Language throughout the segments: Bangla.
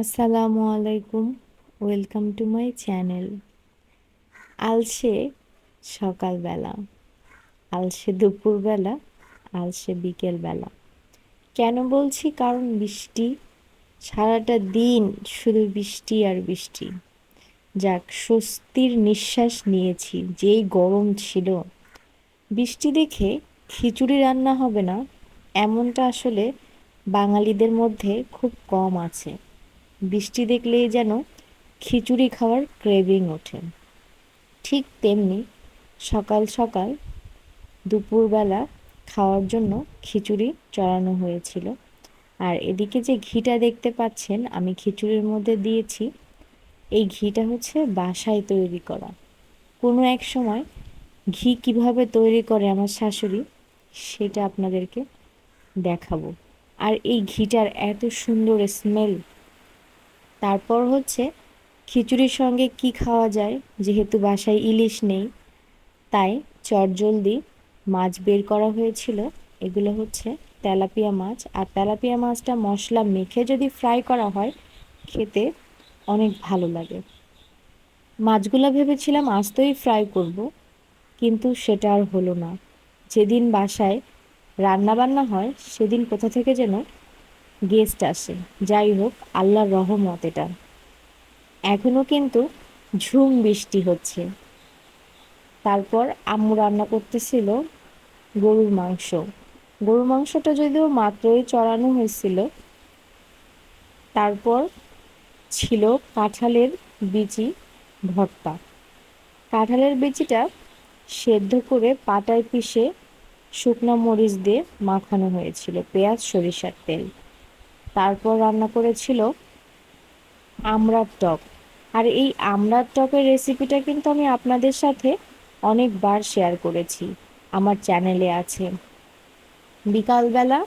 আসসালামু আলাইকুম। ওয়েলকাম টু মাই চ্যানেল আলসে সকালবেলা, আলসে দুপুরবেলা, আলসে বিকেলবেলা। কেন বলছি? কারণ বৃষ্টি, সারাটা দিন শুধু বৃষ্টি আর বৃষ্টি। যাক, স্বস্তির নিঃশ্বাস নিয়েছি, যেই গরম ছিল। বৃষ্টি দেখে খিচুড়ি রান্না হবে না, এমনটা আসলে বাঙালিদের মধ্যে খুব কম আছে। বৃষ্টি দেখলেই যেন খিচুড়ি খাওয়ার ক্রেভিং ওঠে। ঠিক তেমনি সকাল সকাল দুপুরবেলা খাওয়ার জন্য খিচুড়ি চড়ানো হয়েছিল। আর এদিকে যে ঘিটা দেখতে পাচ্ছেন, আমি খিচুড়ির মধ্যে দিয়েছি। এই ঘিটা হচ্ছে বাসায় তৈরি করা। কোনো এক সময় ঘি কীভাবে তৈরি করে আমার শাশুড়ি, সেটা আপনাদেরকে দেখাবো। আর এই ঘিটার এত সুন্দর স্মেল তারপর হচ্ছে, খিচুড়ির সঙ্গে কি খাওয়া যায়? যেহেতু বাসায় ইলিশ নেই, তাই চটজলদি মাছ বের করা হয়েছিল। এগুলো হচ্ছে তেলাপিয়া মাছ। আর তেলাপিয়া মাছটা মশলা মেখে যদি ফ্রাই করা হয়, খেতে অনেক ভালো লাগে। মাছগুলো ভেবেছিলাম আস্তই ফ্রাই করব, কিন্তু সেটা আর হলো না। যেদিন বাসায় রান্না বান্না হয়, সেদিন কোথা থেকে যেন গেস্ট আসে। যাই হোক, আল্লাহর রহমত এটা। এখনও কিন্তু ঝুম বৃষ্টি হচ্ছে। তারপর আম্মু রান্না করতেছিল গরুর মাংস। গরুর মাংসটা যদিও মাত্রই চড়ানো হয়েছিল, তারপর ছিল কাঁঠালের বিচি ভর্তা। কাঁঠালের বিচিটা সেদ্ধ করে পাটায় পিষে শুকনো মরিচ দিয়ে মাখানো হয়েছিল, পেঁয়াজ, সরিষার তেল। তারপর রান্না করেছিল আমড়ার টক। আর এই আমড়ার টকের রেসিপিটা কিন্তু আমি আপনাদের সাথে অনেকবার শেয়ার করেছি, আমার চ্যানেলে আছে। বিকালবেলা,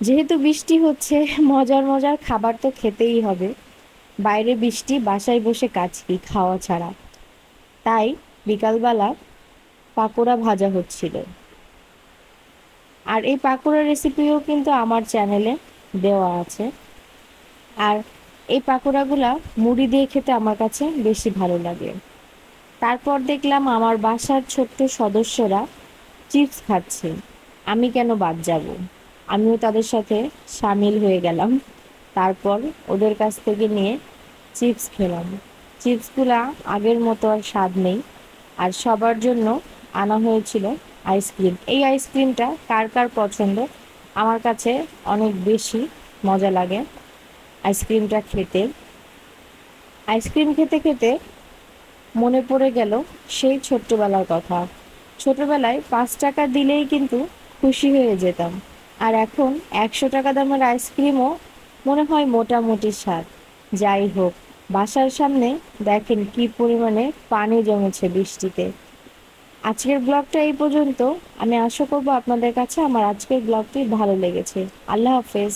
যেহেতু বৃষ্টি হচ্ছে, মজার মজার খাবার তো খেতেই হবে। বাইরে বৃষ্টি, বাসায় বসে কাজ কি, খাওয়া ছাড়া। তাই বিকালবেলা পাকোড়া ভাজা হচ্ছিল। আর এই পাকোড়া রেসিপিও কিন্তু আমার চ্যানেলে দেওয়া আছে। আর এই পাকোড়াগুলা মুড়ি দিয়ে খেতে আমার কাছে বেশি ভালো লাগে। তারপর দেখলাম আমার বাসার ছোট্ট সদস্যরা চিপস খাচ্ছে। আমি কেন বাদ যাব? আমিও তাদের সাথে সামিল হয়ে গেলাম। তারপর ওদের কাছ থেকে নিয়ে চিপস খেলাম। চিপসগুলা আগের মতো আর স্বাদ নেই। আর সবার জন্য আনা হয়েছিল আইসক্রিম। এই আইসক্রিমটা কার কার পছন্দ? আমার কাছে অনেক বেশি মজা লাগে আইসক্রিমটা খেতে। আইসক্রিম খেতে খেতে মনে পড়ে গেল সেই ছোট্টবেলার কথা। ছোটবেলায় পাঁচ টাকা দিলেই কিন্তু খুশি হয়ে যেতাম। আর এখন একশো টাকা দামের আইসক্রিমও মনে হয় মোটামুটি স্বাদ। যাই হোক, বাসার সামনে দেখেন কি পরিমাণে পানি জমেছে বৃষ্টিতে। আজকের ব্লগটা এই পর্যন্ত। আমি আশা করব আপনাদের কাছে আমার আজকের ব্লগটি ভালো লেগেছে। আল্লাহ হাফেজ।